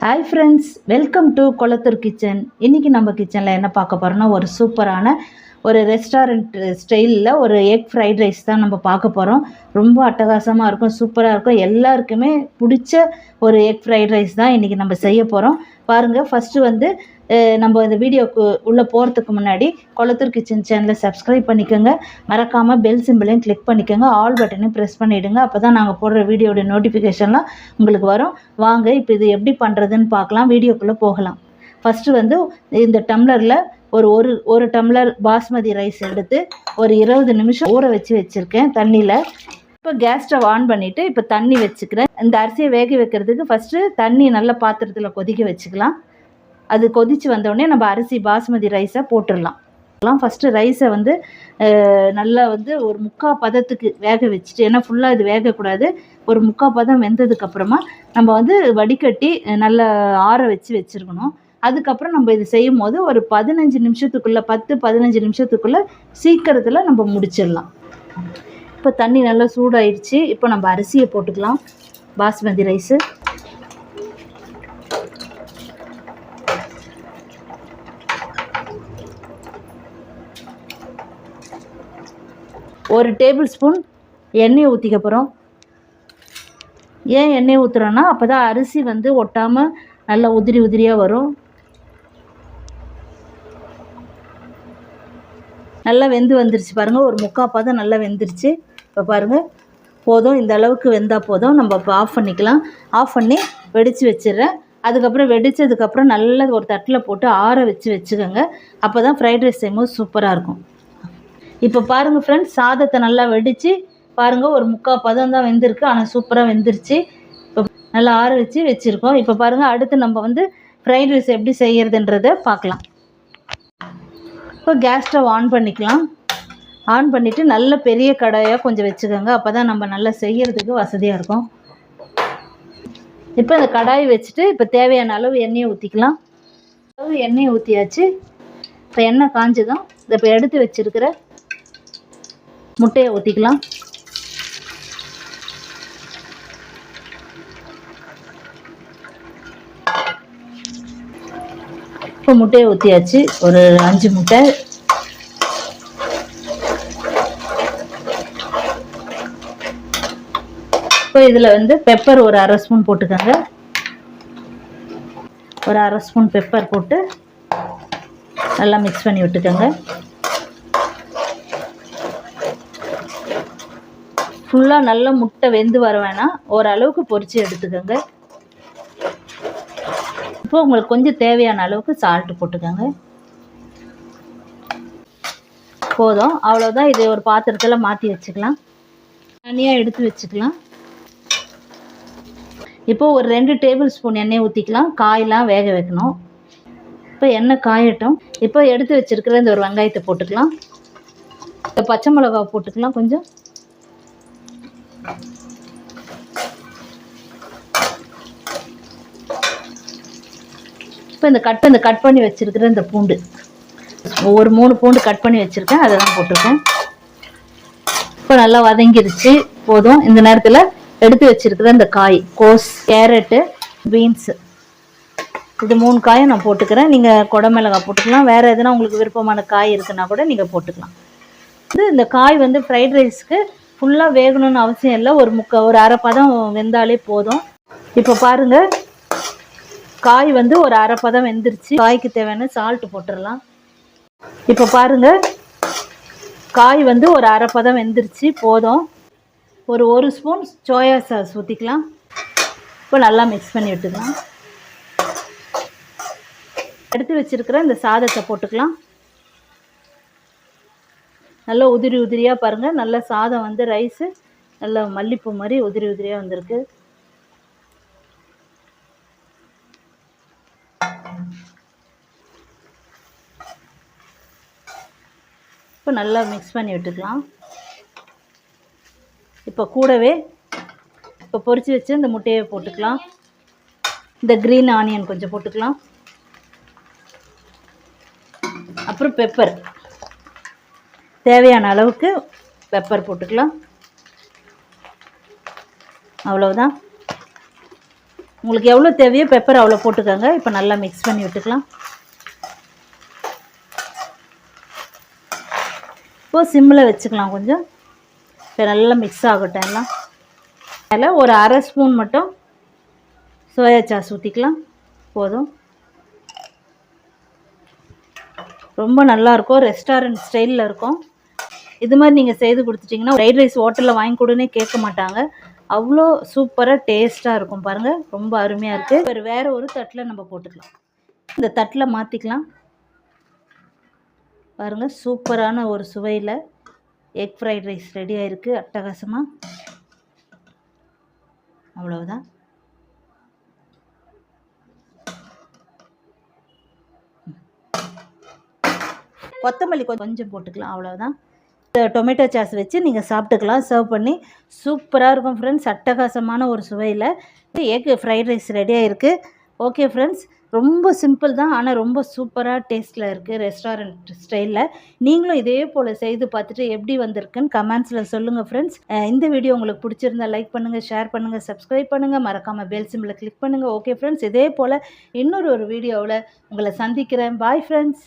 Hi friends welcome to Kolathur kitchen இன்றைக்கி நம்ம கிச்சனில் என்ன பார்க்க போகிறோம்னா ஒரு சூப்பரான ஒரு ரெஸ்டாரண்ட் ஸ்டைலில் ஒரு எக் ஃப்ரைட் ரைஸ் தான் நம்ம பார்க்க போகிறோம் ரொம்ப அட்டகாசமாக இருக்கும் சூப்பராக இருக்கும். எல்லாருக்குமே பிடிச்ச ஒரு எக் ஃப்ரைட் ரைஸ் தான் இன்றைக்கி நம்ம செய்ய போகிறோம் பாருங்கள் ஃபஸ்ட்டு வந்து நம்ம இந்த வீடியோக்கு உள்ளே போகிறதுக்கு முன்னாடி கொளத்தூர் கிச்சன் சேனலை சப்ஸ்கிரைப் பண்ணிக்கோங்க. மறக்காமல் பெல் சிம்பிளையும் கிளிக் பண்ணிக்கோங்க. ஆல் பட்டனையும் ப்ரெஸ் பண்ணிவிடுங்க அப்போ தான் நாங்கள் போடுற வீடியோடைய நோட்டிஃபிகேஷன்லாம் உங்களுக்கு வரும். வாங்க இப்போ இது எப்படி பண்ணுறதுன்னு பார்க்கலாம். வீடியோக்குள்ளே போகலாம். ஃபஸ்ட்டு வந்து இந்த டம்ளரில் ஒரு ஒரு ஒரு டம்ளர் பாஸ்மதி ரைஸ் எடுத்து ஒரு இருபது நிமிஷம் ஊற வச்சு வச்சுருக்கேன் தண்ணியில். இப்போ கேஸ் ஸ்டவ் ஆன் பண்ணிவிட்டு இப்போ தண்ணி வச்சுக்கிறேன். இந்த அரிசியை வேக வைக்கிறதுக்கு ஃபஸ்ட்டு தண்ணி நல்ல பாத்திரத்தில் கொதிக்க வச்சுக்கலாம். அது கொதித்து வந்தோடனே நம்ம அரிசி பாஸ்மதி ரைஸை போட்டுடலாம். ஃபஸ்ட்டு ரைஸை வந்து நல்லா வந்து ஒரு முக்கா பதத்துக்கு வேக வச்சுட்டு ஏன்னா ஃபுல்லாக இது வேகக்கூடாது. ஒரு முக்கா பதம் வெந்ததுக்கப்புறமா நம்ம வந்து வடிகட்டி நல்லா ஆற வச்சு வச்சுருக்கணும். அதுக்கப்புறம் நம்ம இது செய்யும் போது ஒரு பதினஞ்சு நிமிஷத்துக்குள்ளே பத்து பதினஞ்சு நிமிஷத்துக்குள்ளே சீக்கிரத்தில் நம்ம முடிச்சிடலாம். இப்போ தண்ணி நல்லா சூடாயிடுச்சு. இப்போ நம்ம அரிசியை போட்டுக்கலாம். பாஸ்மதி ரைஸு ஒரு டேபிள் ஸ்பூன் எண்ணெய் ஊற்றிக்க போகிறோம் ஏன் எண்ணெய் ஊற்றுறோன்னா அப்போ தான் அரிசி வந்து ஒட்டாமல் நல்லா உதிரி உதிரியாக வரும். நல்லா வெந்து வந்துருச்சு பாருங்கள் ஒரு முக்கால் பாதம் நல்லா வெந்துருச்சு. இப்போ பாருங்கள் போதும். இந்த அளவுக்கு வெந்தால் போதும். நம்ம இப்போ ஆஃப் பண்ணிக்கலாம். ஆஃப் பண்ணி வெடித்து வச்சிடுறேன். அதுக்கப்புறம் வெடித்ததுக்கப்புறம் நல்லா ஒரு தட்டில் போட்டு ஆற வச்சு வச்சுக்கோங்க. அப்போ தான் ஃப்ரைட் ரைஸ் செய்யும்போது சூப்பராக இருக்கும். இப்போ பாருங்கள் ஃப்ரெண்ட்ஸ் சாதத்தை நல்லா வெடித்து பாருங்கள் ஒரு முக்கால் பதம் தான் வெந்திருக்கு. ஆனால் சூப்பராக வெந்துருச்சு. இப்போ நல்லா ஆற வச்சு வச்சுருக்கோம். இப்போ பாருங்கள் அடுத்து நம்ம வந்து ஃப்ரைட் ரைஸ் எப்படி செய்கிறதுன்றதை பார்க்கலாம். இப்போ கேஸ் ஸ்டவ் ஆன் பண்ணிக்கலாம். ஆன் பண்ணிவிட்டு நல்ல பெரிய கடாயாக கொஞ்சம் வச்சுக்கோங்க. அப்போ தான் நம்ம நல்லா செய்கிறதுக்கு வசதியாக இருக்கும். இப்போ இந்த கடாய் வச்சுட்டு இப்போ தேவையான அளவு எண்ணெயை ஊற்றிக்கலாம் அளவு எண்ணெயை ஊற்றியாச்சு இப்போ எண்ணெய் காஞ்சதும் இதை இப்போ எடுத்து வச்சுருக்கிற முட்டையை ஊற்றிக்கலாம் இப்போ முட்டையை ஊற்றியாச்சு ஒரு அஞ்சு முட்டை. இப்போ இதில் வந்து பெப்பர் ஒரு அரை ஸ்பூன் போட்டுக்கோங்க. ஒரு அரை ஸ்பூன் பெப்பர் போட்டு நல்லா மிக்ஸ் பண்ணி விட்டுக்கோங்க. ஃபுல்லாக நல்லா முட்டை வெந்து வர வேணாம் ஓரளவுக்கு பொறிச்சு எடுத்துக்கோங்க. இப்போ உங்களுக்கு கொஞ்சம் தேவையான அளவுக்கு சால்ட்டு போட்டுக்கோங்க. போதும். அவ்வளோதான் இதை ஒரு பாத்திரத்தில் மாற்றி வச்சுக்கலாம். தனியாக எடுத்து வச்சுக்கலாம். இப்போ ஒரு ரெண்டு டேபிள் ஸ்பூன் எண்ணெய் ஊற்றிக்கலாம் காயெலாம் வேக வைக்கணும். இப்போ எண்ணெய் காயட்டும். இப்போ எடுத்து வச்சிருக்கிற இந்த ஒரு வெங்காயத்தை போட்டுக்கலாம். இந்த பச்சை மிளகா போட்டுக்கலாம் கொஞ்சம். இப்போ இந்த கட் இந்த கட் பண்ணி வச்சுருக்கிற இந்த பூண்டு. ஒரு மூணு பூண்டு கட் பண்ணி வச்சுருக்கேன். அதை தான் போட்டிருக்கேன். இப்போ நல்லா வதங்கிருச்சு. போதும். இந்த நேரத்தில் எடுத்து வச்சிருக்கிற இந்த காய் கோஸ் கேரட்டு பீன்ஸு. இது மூணு காயும் நான் போட்டுக்கிறேன். நீங்கள் குடமிளகாய் போட்டுக்கலாம். வேறு எதுனா உங்களுக்கு விருப்பமான காய் இருக்குன்னா கூட நீங்கள் போட்டுக்கலாம். இது இந்த காய் வந்து ஃப்ரைட் ரைஸ்க்கு ஃபுல்லாக வேகணும்னு அவசியம் இல்லை. ஒரு முக்க ஒரு அரை பதம் வெந்தாலே போதும். இப்போ பாருங்கள் காய் வந்து ஒரு அரை பதம் வெந்துருச்சு. காய்க்கு தேவையான சால்ட் போட்டுடலாம். இப்போ பாருங்கள் காய் வந்து ஒரு அரை பதம் வெந்துருச்சு. போதும். ஒரு ஒரு ஸ்பூன் சோயா சாஸ் ஊற்றிக்கலாம் இப்போ நல்லா மிக்ஸ் பண்ணி விட்டுக்கலாம். எடுத்து வச்சிருக்கிற இந்த சாதத்தை போட்டுக்கலாம். நல்லா உதிரி உதிரியாக பாருங்கள் நல்லா சாதம் வந்து ரைஸு நல்லா மல்லிப்பூ மாதிரி உதிரி உதிரியாக வந்திருக்கு. இப்போ நல்லா மிக்ஸ் பண்ணி விட்டுக்கலாம். இப்போ கூடவே இப்போ பொரித்து வச்சு இந்த முட்டையை போட்டுக்கலாம். இந்த க்ரீன் ஆனியன் கொஞ்சம் போட்டுக்கலாம். அப்புறம் பெப்பர் தேவையான அளவுக்கு பெப்பர் போட்டுக்கலாம். அவ்வளோதான் உங்களுக்கு எவ்வளோ தேவையோ பெப்பர் அவ்வளோ போட்டுக்கோங்க. இப்போ நல்லா மிக்ஸ் பண்ணி விட்டுக்கலாம். இப்போது சிம்மில் வச்சுக்கலாம் கொஞ்சம். இப்போ நல்லா மிக்ஸ் ஆகட்டும் எல்லாம். அதில் ஒரு அரை ஸ்பூன் மட்டும் சோயா சாஸ் ஊற்றிக்கலாம் போதும். ரொம்ப நல்லா இருக்கும். ரெஸ்டாரண்ட் ஸ்டைலில் இருக்கும். இது மாதிரி நீங்கள் செய்து கொடுத்துட்டிங்கன்னா ஃப்ரைட் ரைஸ் ஹோட்டலில் வாங்கி கொடுன்னே கேட்க மாட்டாங்க. அவ்வளோ சூப்பராக டேஸ்ட்டாக இருக்கும் பாருங்கள் ரொம்ப அருமையாக இருக்குது வேறு வேறு ஒரு தட்டில் நம்ம போட்டுக்கலாம். இந்த தட்டில் மாற்றிக்கலாம் பாருங்கள் சூப்பரான ஒரு சுவையில் எக் ஃப்ரைட் ரைஸ் ரெடி ஆயிருக்கு. அட்டகாசமாக அவ்வளவுதான். கொத்தமல்லி கொஞ்சம் போட்டுக்கலாம். அவ்வளவுதான். டொமேட்டோ சாஸ் வச்சு நீங்கள் சாப்பிட்டுக்கலாம். சர்வ் பண்ணி சூப்பராக இருக்கும் ஃப்ரெண்ட்ஸ் அட்டகாசமான ஒரு சுவையில். எக் ஃப்ரைட் ரைஸ் ரெடியாக இருக்குது ஓகே ஃப்ரெண்ட்ஸ் ரொம்ப சிம்பிள் தான். ஆனால் ரொம்ப சூப்பராக டேஸ்ட்டில் இருக்குது ரெஸ்டாரண்ட் ஸ்டைலில் நீங்களும் இதே போல் செய்து பார்த்துட்டு எப்படி வந்திருக்குன்னு கமெண்ட்ஸில் சொல்லுங்கள் ஃப்ரெண்ட்ஸ் இந்த வீடியோ உங்களுக்கு பிடிச்சிருந்தா லைக் பண்ணுங்கள் ஷேர் பண்ணுங்கள் சப்ஸ்கிரைப் பண்ணுங்கள் மறக்காமல் பெல் சிம்பிளை கிளிக் பண்ணுங்கள் ஓகே ஃப்ரெண்ட்ஸ் இதே போல் இன்னொரு ஒரு வீடியோவில் உங்களை சந்திக்கிறேன். Bye friends